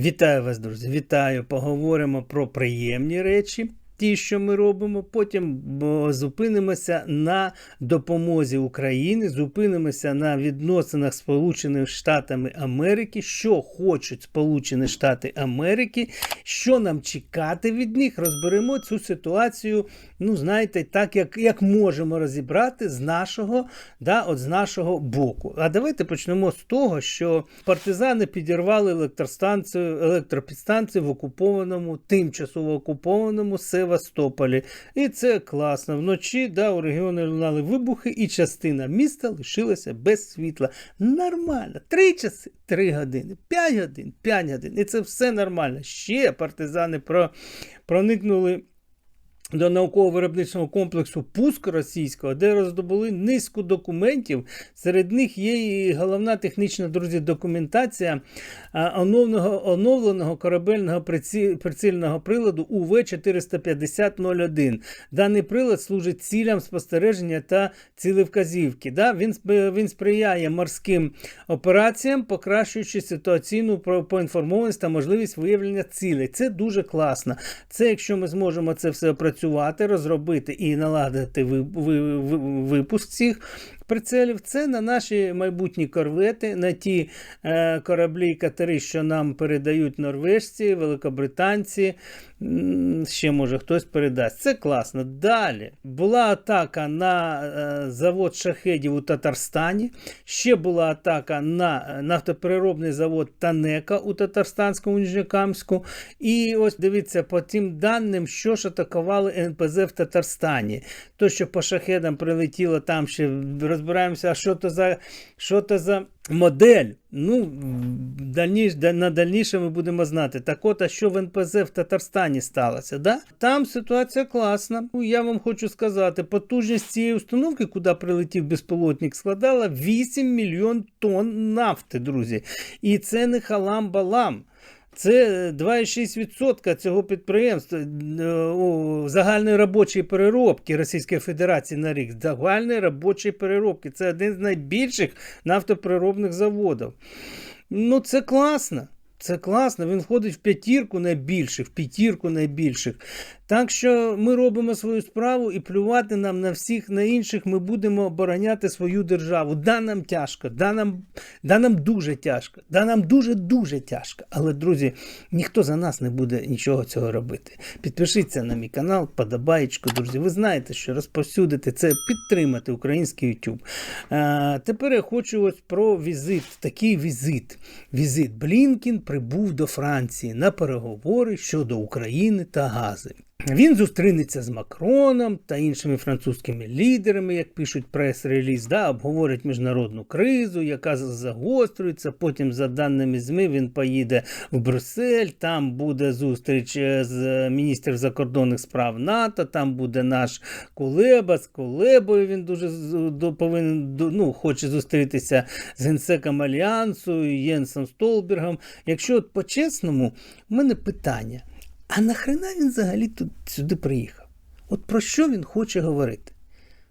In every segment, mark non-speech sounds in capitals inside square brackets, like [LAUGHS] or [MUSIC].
Вітаю вас, друзі! Вітаю! Поговоримо про приємні речі, ті, що ми робимо. Потім зупинимося на допомозі України, зупинимося на відносинах з Сполученими Штатами Америки, що хочуть Сполучені Штати Америки, що нам чекати від них. Розберемо цю ситуацію. Ну, знаєте, так як, як можемо розібрати з нашого, да, от з нашого боку. А давайте почнемо з того, що партизани підірвали електростанцію, електропідстанцію в окупованому, тимчасово окупованому Севастополі. І це класно. Вночі да, у регіони лунали вибухи, і частина міста лишилася без світла. Нормально. Три часи, три години, п'ять годин, п'ять годин. І це все нормально. Ще партизани про, проникнули до науково-виробничного комплексу Пуск російського, де роздобули низку документів. Серед них є і головна технічна друзі документація оновленого, оновленого корабельного приці- прицільного приладу УВ 45001. Даний прилад служить цілям спостереження та цілевказівки. Да? Він, він сприяє морським операціям, покращуючи ситуаційну поінформованість та можливість виявлення цілей. Це дуже класно. Це якщо ми зможемо це все опрацювати, розробити і наладити ви- ви- ви- випуск цих прицелів, це на наші майбутні корвети, на ті е, кораблі і катери, що нам передають норвежці, великобританці. Ще може хтось передасть. Це класно. Далі була атака на е, завод шахедів у Татарстані. Ще була атака на е, нафтопереробний завод Танека у Татарстанському Ніжнякамську. І ось дивіться, по тим даним, що ж атакували НПЗ в Татарстані. То, що по шахедам прилетіло, там ще розбираємося, а що то за, що то за модель. Ну, дальніш, на дальніше ми будемо знати. Так от, а що в НПЗ в Татарстані сталося? Да? Там ситуація класна. Ну, я вам хочу сказати, потужність цієї установки, куди прилетів безпілотник, складала 8 мільйон тонн нафти, друзі. І це не халам-балам. Це 2,6% цього підприємства е, загальної робочої переробки Російської Федерації на рік. Загальної робочої переробки. Це один з найбільших нафтопереробних заводів. Ну, це класно. Це класно. Він входить в п'ятірку найбільших, в п'ятірку найбільших. Так що ми робимо свою справу і плювати нам на всіх на інших. Ми будемо обороняти свою державу. Да, нам тяжко, да нам, да нам дуже тяжко, да нам дуже-дуже тяжко. Але, друзі, ніхто за нас не буде нічого цього робити. Підпишіться на мій канал, подобаєчку, друзі. Ви знаєте, що розповсюдити це підтримати український YouTube. А, тепер я хочу ось про візит. Такий візит. Візит Блінкін прибув до Франції на переговори щодо України та гази. Він зустрінеться з Макроном та іншими французькими лідерами, як пишуть прес-реліз, да, обговорять міжнародну кризу, яка загострюється. Потім, за даними ЗМІ, він поїде в Брюссель. Там буде зустріч е, з міністрів закордонних справ НАТО. Там буде наш Кулеба з Кулебою. Він дуже повинен ну, хоче зустрітися з генсеком Альянсу Єнсом Столбергом. Якщо от по-чесному, в мене питання. А нахрена він взагалі тут сюди приїхав? От про що він хоче говорити?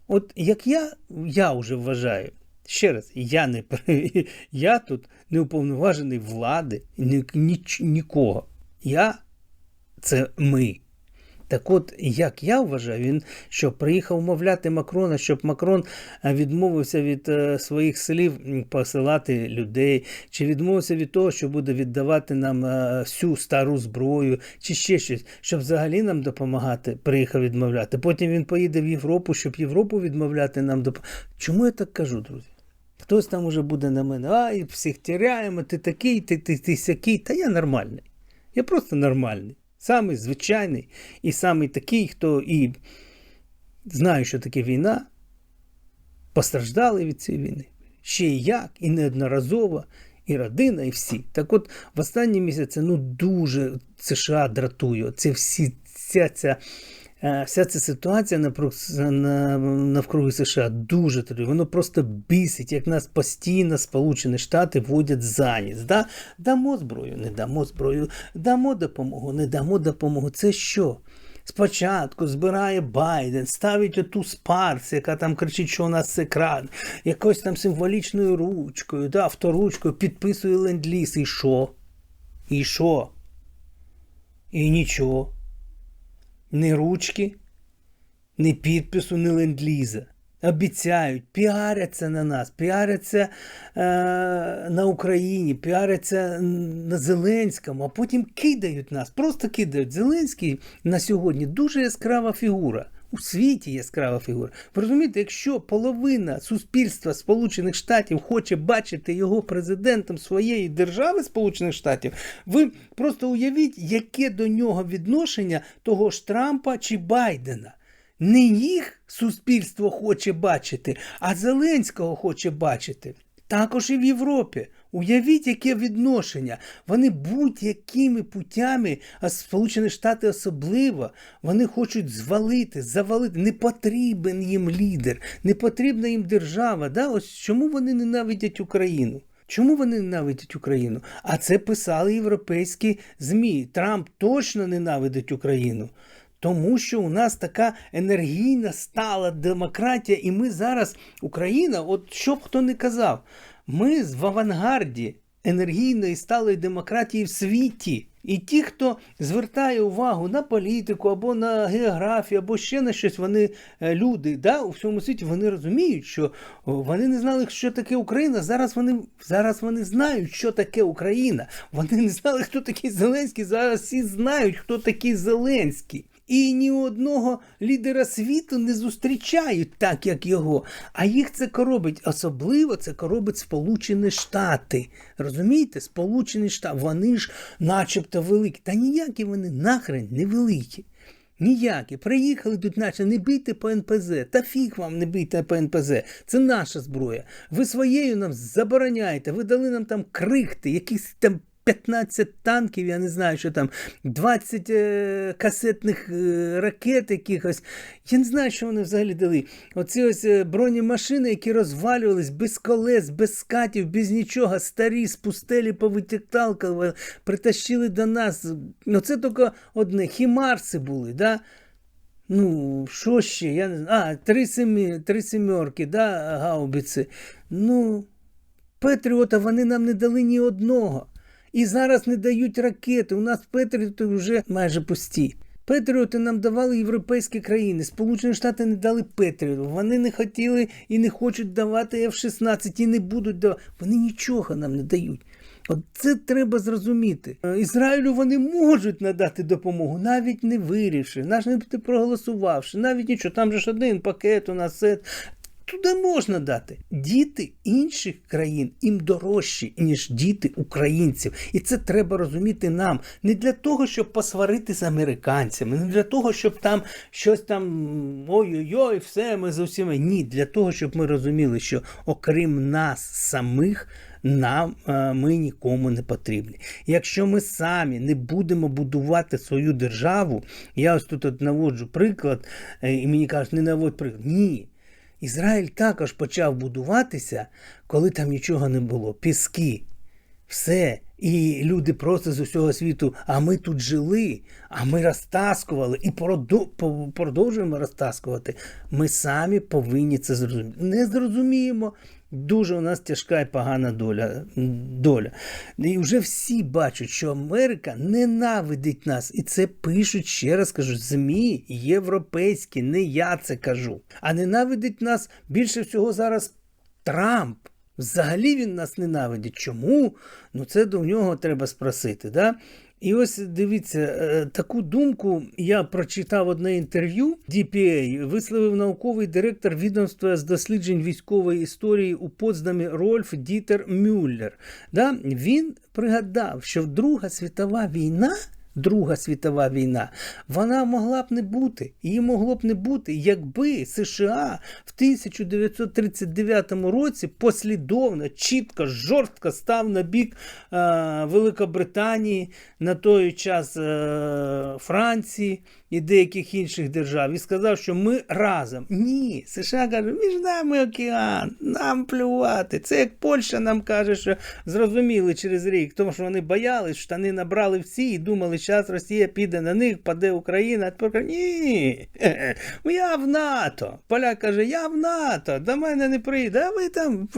От як я, я вже вважаю, ще раз, я не [LAUGHS] я тут не уповноважений влади, ні, ні, нікого. Я це ми. Так от, як я вважаю, він що приїхав умовляти Макрона, щоб Макрон е, відмовився від е, своїх слів посилати людей, чи відмовився від того, що буде віддавати нам е, всю стару зброю, чи ще щось, щоб взагалі нам допомагати, приїхав відмовляти. Потім він поїде в Європу, щоб Європу відмовляти нам допомагати. Чому я так кажу, друзі? Хтось там уже буде на мене, ай, всіх тіряємо, ти такий, ти, ти, ти сякий. Та я нормальний. Я просто нормальний. Самий звичайний і самий такий, хто і знає, що таке війна, постраждали від цієї війни. Ще і як, і неодноразово, і родина, і всі. Так от в останні місяці ну дуже США дратує. Це всі ця ця. Е, Вся ця ситуація навкруги США дуже дратує. Воно просто бісить, як нас постійно Сполучені Штати водять за ніс. Да? Дамо зброю, не дамо зброю, дамо допомогу, не дамо допомогу. Це що? Спочатку збирає Байден, ставить оту спарс, яка там кричить, що у нас це кран, якось там символічною ручкою, да, авторучкою підписує ленд-ліз. І що? І що? І нічого. Ні ручки, ні підпису, ні ленд-ліза. Обіцяють, піаряться на нас, піаряться е, на Україні, піаряться на Зеленському, а потім кидають нас, просто кидають. Зеленський на сьогодні дуже яскрава фігура. У світі яскрава фігура. Ви розумієте, якщо половина суспільства Сполучених Штатів хоче бачити його президентом своєї держави Сполучених Штатів, ви просто уявіть, яке до нього відношення того ж Трампа чи Байдена. Не їх суспільство хоче бачити, а Зеленського хоче бачити. Також і в Європі. Уявіть, яке відношення. Вони будь-якими путями, а Сполучені Штати особливо, вони хочуть звалити, завалити. Не потрібен їм лідер, не потрібна їм держава. Да? Ось чому вони ненавидять Україну? Чому вони ненавидять Україну? А це писали європейські ЗМІ. Трамп точно ненавидить Україну. Тому що у нас така енергійна стала демократія, і ми зараз, Україна, от що б хто не казав, ми в авангарді енергійної сталої демократії в світі. І ті, хто звертає увагу на політику або на географію, або ще на щось, вони е, люди да, у всьому світі вони розуміють, що вони не знали, що таке Україна. Зараз вони зараз вони знають, що таке Україна. Вони не знали, хто такий Зеленський. Зараз всі знають, хто такий Зеленський. І ні одного лідера світу не зустрічають так, як його. А їх це коробить. Особливо це коробить Сполучені Штати. Розумієте? Сполучені Штати, вони ж начебто великі. Та ніякі вони нахрен не великі. Ніякі. Приїхали тут, наче не бийте по НПЗ. Та фіг вам не бийте по НПЗ. Це наша зброя. Ви своєю нам забороняєте. Ви дали нам там крихти, якісь там 15 танків, я не знаю, що там, 20 е, касетних е, ракет якихось. Я не знаю, що вони взагалі дали. Оці ось е, бронемашини, які розвалювались без колес, без скатів, без нічого, старі, спустелі повитікталка, притащили до нас. Ну, це тільки одне. Хімарси були. да? Ну, що ще? Я не знаю. А, три, семі, три сімерки, да, гаубиці. Ну, Петріота вони нам не дали ні одного. І зараз не дають ракети. У нас Петріоти вже майже пусті. Петріоти нам давали європейські країни. Сполучені Штати не дали Петріоту. Вони не хотіли і не хочуть давати F-16 і не будуть давати. Вони нічого нам не дають. От це треба зрозуміти. Ізраїлю вони можуть надати допомогу, навіть не вирішивши, навіть не проголосувавши, навіть нічого. Там же ж один пакет у нас все туди можна дати. Діти інших країн їм дорожчі, ніж діти українців. І це треба розуміти нам. Не для того, щоб посварити з американцями, не для того, щоб там щось там ой-ой-ой, все ми з усіма. Ні, для того, щоб ми розуміли, що окрім нас самих. Нам ми нікому не потрібні. Якщо ми самі не будемо будувати свою державу, я ось тут наводжу приклад, е, і мені кажуть, не наводь приклад. Ні. Ізраїль також почав будуватися, коли там нічого не було. Піски. Все. І люди просто з усього світу, а ми тут жили, а ми розтаскували і продовжуємо розтаскувати. Ми самі повинні це зрозуміти. Не зрозуміємо. Дуже у нас тяжка і погана доля. доля. І вже всі бачать, що Америка ненавидить нас. І це пишуть, ще раз кажу, ЗМІ європейські, не я це кажу. А ненавидить нас більше всього зараз Трамп. Взагалі він нас ненавидить. Чому? Ну це до нього треба спросити. Да? І ось дивіться, е, таку думку я прочитав одне інтерв'ю DPA, висловив науковий директор відомства з досліджень військової історії у Потсдамі Рольф Дітер Мюллер. Да? Він пригадав, що Друга світова війна. Друга світова війна, вона могла б не бути. Її могло б не бути, якби США в 1939 році послідовно, чітко, жорстко став на бік е, Великобританії, на той час е, Франції, і деяких інших держав і сказав, що ми разом. Ні, США каже, між нами океан, нам плювати. Це як Польща нам каже, що зрозуміли через рік, тому що вони боялись, штани набрали всі і думали, зараз Росія піде на них, паде Україна. А тепер ні, [LAUGHS] я в НАТО. Поляк каже, я в НАТО, до мене не прийде, а ви там,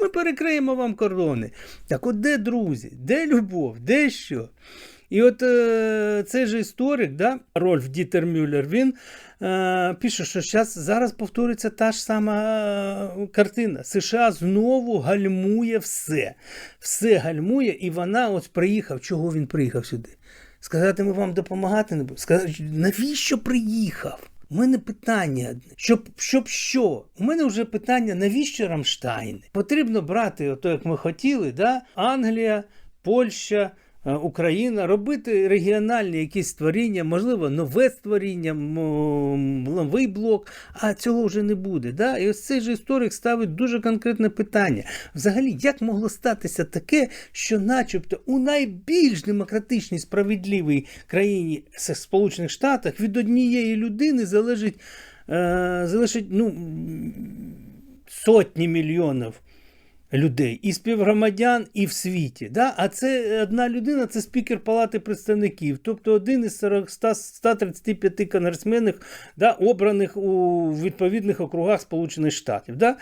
ми перекриємо вам кордони. Так от де друзі, де любов, де що? І от е, цей же історик, да, Рольф Дітер Мюллер, він е, пише, що щас, зараз повториться та ж сама е, картина. США знову гальмує все. Все гальмує, і вона ось приїхав. Чого він приїхав сюди? Сказати, ми вам допомагати не будемо. Сказати, навіщо приїхав? У мене питання. Щоб, щоб що? У мене вже питання, навіщо Рамштайни? Потрібно брати, ото як ми хотіли, да? Англія, Польща. Е, Україна робити регіональні якісь створіння, можливо, нове створіння, новий блок, а цього вже не буде. Да? І ось цей же історик ставить дуже конкретне питання. Взагалі, як могло статися таке, що, начебто, у найбільш демократичній справедливій країні Сполучених Штатах від однієї людини залежить, е- залежить ну, сотні мільйонів людей, і співгромадян, і в світі. Да? А це одна людина це спікер Палати представників, тобто один із 40, 100, 135 конгресменів, да, обраних у відповідних округах Сполучених Штатів. Да?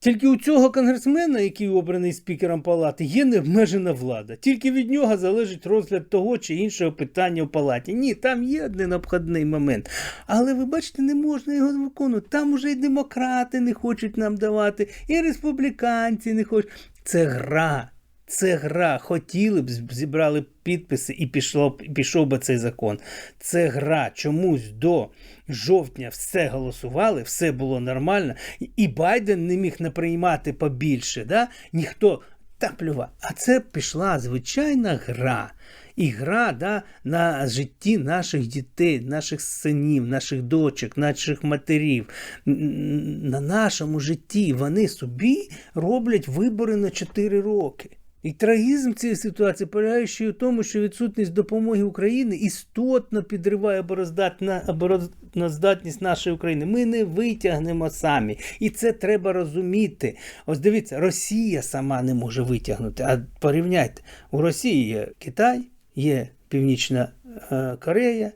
Тільки у цього конгресмена, який обраний спікером палати, є необмежена влада. Тільки від нього залежить розгляд того чи іншого питання в палаті. Ні, там є один обходний момент. Але ви бачите, не можна його виконувати. Там уже і демократи не хочуть нам давати, і республіканці не хочуть. Це гра. Це гра. Хотіли б, зібрали підписи і пішло, пішов би цей закон. Це гра. Чомусь до жовтня все голосували, все було нормально, і Байден не міг не приймати побільше. Да? Ніхто та плюва. А це пішла звичайна гра. І гра да, на житті наших дітей, наших синів, наших дочок, наших матерів. На нашому житті вони собі роблять вибори на 4 роки. І трагізм цієї ситуації полягає ще й у тому, що відсутність допомоги України істотно підриває обороноздатність нашої України. Ми не витягнемо самі. І це треба розуміти. Ось дивіться, Росія сама не може витягнути. А порівняйте, у Росії є Китай, є Північна е, Корея,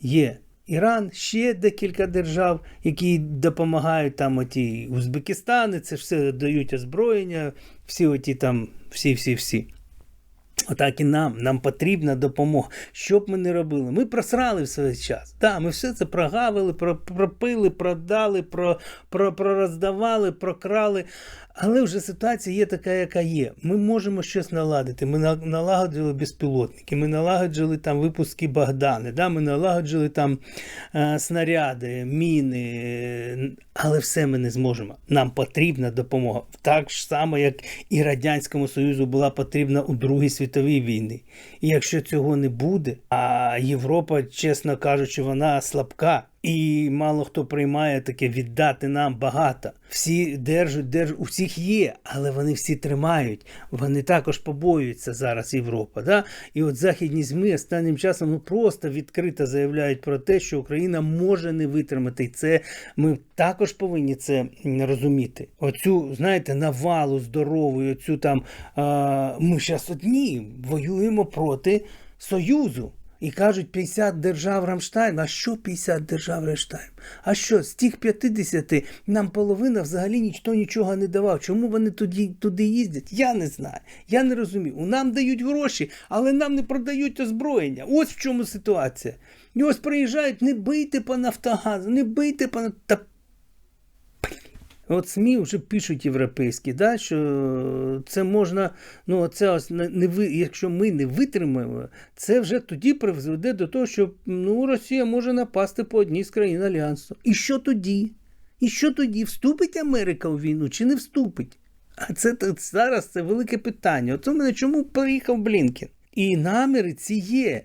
є. Іран, ще декілька держав, які допомагають там оті Узбекистани, це все дають озброєння, всі оті там, всі-всі-всі. Отак і нам, нам потрібна допомога. Що б ми не робили? Ми просрали в свій час. Так, ми все це прогавили, пропили, продали, про, про, пророздавали, прокрали. Але вже ситуація є така, яка є. Ми можемо щось наладити. Ми налагоджили безпілотники, ми налагоджили там випуски Богдани, да? ми налагоджили там е, снаряди, міни, але все ми не зможемо. Нам потрібна допомога. Так ж само, як і Радянському Союзу була потрібна у Другій світовій війні. І якщо цього не буде, а Європа, чесно кажучи, вона слабка. І мало хто приймає таке віддати нам багато. Всі держать, держать, у всіх є, але вони всі тримають. Вони також побоюються зараз Європа. Да? І от західні ЗМІ останнім часом ну, просто відкрито заявляють про те, що Україна може не витримати. І це ми також повинні це розуміти. Оцю, знаєте, навалу здорову, оцю там а, ми зараз одні воюємо проти Союзу. І кажуть, 50 держав Рамштайн. А що 50 держав Рамштайн? А що, з тих 50 нам половина взагалі ніхто нічого не давав. Чому вони туди, туди їздять? Я не знаю. Я не розумію. У нам дають гроші, але нам не продають озброєння. Ось в чому ситуація. І ось приїжджають, не бийте по Нафтогазу, не бийте по Та От СМІ вже пишуть європейські, да, що це можна, ну це не ви, якщо ми не витримаємо, це вже тоді призведе до того, що ну, Росія може напасти по одній з країн Альянсу. І що тоді? І що тоді? Вступить Америка у війну чи не вступить? А це зараз це велике питання. Оце мене чому приїхав Блінкен? І наміри ці є.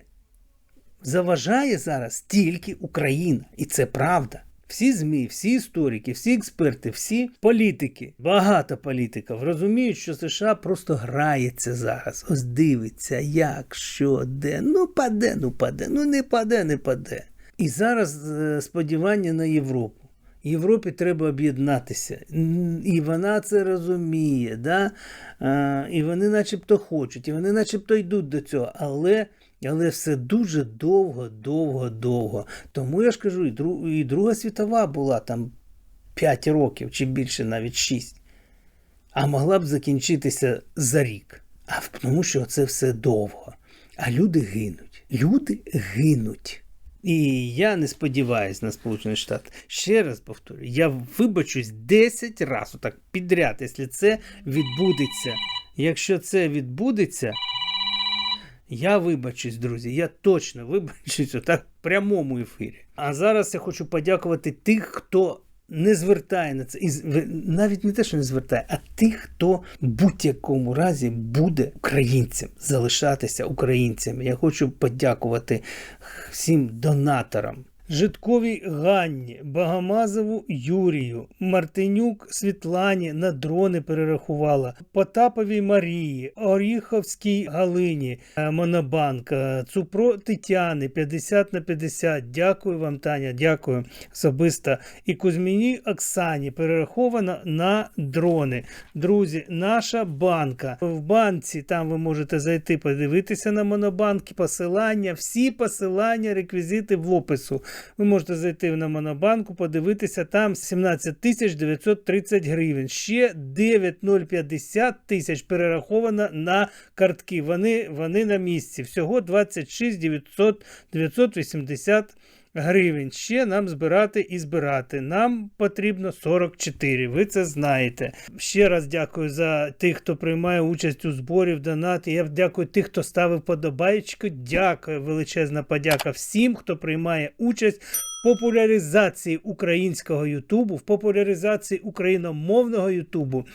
Заважає зараз тільки Україна, і це правда. Всі ЗМІ, всі історики, всі експерти, всі політики, багато політиків розуміють, що США просто грається зараз. Ось дивиться, як, що, де. Ну паде, ну паде, ну не паде, не паде. І зараз е, сподівання на Європу. Європі треба об'єднатися. І вона це розуміє, да? а, і вони начебто хочуть, і вони начебто йдуть до цього. Але, але все дуже довго, довго, довго. Тому я ж кажу, і, дру, і Друга світова була там 5 років чи більше, навіть 6. А могла б закінчитися за рік. А тому що це все довго. А люди гинуть. Люди гинуть. І я не сподіваюся на Сполучені Штати. Ще раз повторю, я вибачусь 10 разів отак підряд, якщо це відбудеться. Якщо це відбудеться, я вибачусь, друзі. Я точно вибачусь отак в прямому ефірі. А зараз я хочу подякувати тих, хто не звертає на це. І навіть не те, що не звертає, а тих, хто в будь-якому разі буде українцем, залишатися українцями. Я хочу подякувати всім донаторам. Житковій Ганні, Багамазову Юрію, Мартинюк Світлані на дрони перерахувала, Потаповій Марії, Оріховській Галині, е, Монобанк, е, Цупро Тетяни 50 на 50. Дякую вам, Таня, дякую особисто. І Кузьміній Оксані перераховано на дрони. Друзі, наша банка. В банці там ви можете зайти, подивитися на монобанки, посилання, всі посилання, реквізити в опису. Ви можете зайти на монобанку, подивитися там 17 тисяч 930 гривень. Ще 9,050 тисяч перераховано на картки. Вони, вони на місці. Всього 26 900, 980 гривень. Ще нам збирати і збирати. Нам потрібно 44. Ви це знаєте. Ще раз дякую за тих, хто приймає участь у зборі в донати. Я дякую тих, хто ставив подобаєчку. Дякую, величезна подяка всім, хто приймає участь популяризації українського Ютубу, в популяризації україномовного Ютубу.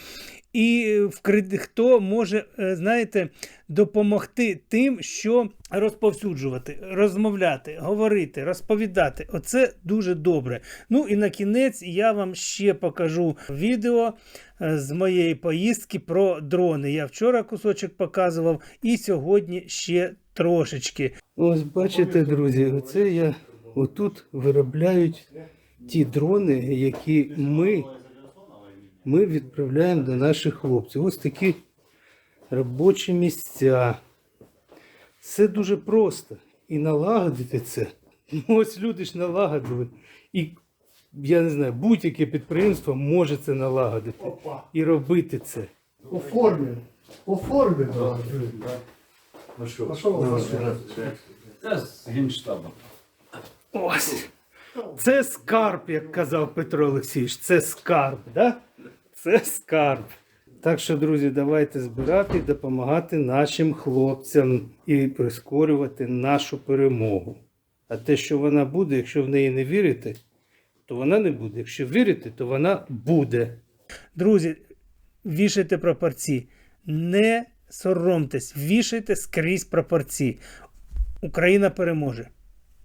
І в хто може, е, знаєте, допомогти тим, що розповсюджувати, розмовляти, говорити, розповідати. Оце дуже добре. Ну і на кінець я вам ще покажу відео е, з моєї поїздки про дрони. Я вчора кусочок показував, і сьогодні ще трошечки. Ось бачите, друзі, оце я отут виробляють ті дрони, які ми ми відправляємо до наших хлопців. Ось такі робочі місця. Це дуже просто. І налагодити це. Ну, ось люди ж налагодили. І я не знаю, будь-яке підприємство може це налагодити і робити це. Оформлен. Оформлен. да. Ну що? А що у? Це з генштабу. Ось. Це скарб, як казав Петро Олексійович. Це скарб, да? Це скарб. Так що, друзі, давайте збирати і допомагати нашим хлопцям і прискорювати нашу перемогу. А те, що вона буде, якщо в неї не вірити, то вона не буде. Якщо вірити, то вона буде. Друзі, вішайте прапорці. Не соромтесь, вішайте скрізь прапорці. Україна переможе.